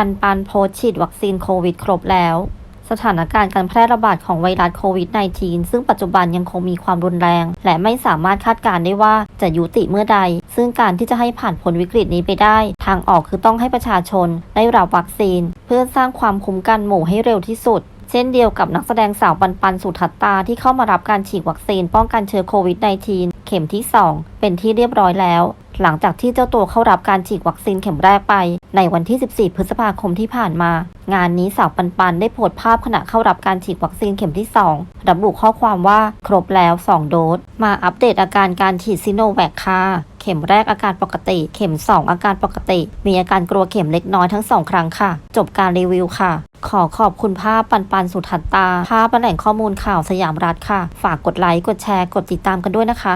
ปันปันโพสฉีดวัคซีนโควิด ครบแล้ว สถานการณ์การแพร่ระบาดของไวรัสโควิด -19 ซึ่งปัจจุบันยังคงมีความรุนแรง และไม่สามารถคาดการณ์ได้ว่าจะยุติเมื่อใด ซึ่งการที่จะให้ผ่านพ้นวิกฤตนี้ไปได้ ทางออกคือต้องให้ประชาชนได้รับวัคซีน เพื่อสร้างความคุ้มกันหมู่ให้เร็วที่สุดเช่นเดียวกับนักแสดงสาวปันปันสุทัตตาที่เข้ามารับการฉีดวัคซีนป้องกันเชื้อโควิด -19 เข็มที่ 2 เป็นที่เรียบร้อยแล้ว หลังจากที่เจ้าตัวเข้ารับการฉีดวัคซีนเข็มแรกไป ในวันที่ 14 พฤษภาคมที่ผ่านมา งานนี้สาวปันปันได้โพสต์ภาพขณะเข้ารับการฉีดวัคซีนเข็มที่ 2 ระบุข้อความว่าครบแล้ว 2 โดส มาอัปเดตอาการการฉีดซิโนแวคค่ะเข็มแรกอาการปกติ เข็ม 2 อาการปกติ มีอาการกลัวเข็มเล็กน้อยทั้ง2ครั้งค่ะ จบการรีวิวค่ะ ขอขอบคุณภาพปันปันสุทัตตา ภาพแหล่งข้อมูลข่าวสยามรัฐค่ะ ฝากกดไลค์ กดแชร์ กดติดตามกันด้วยนะคะ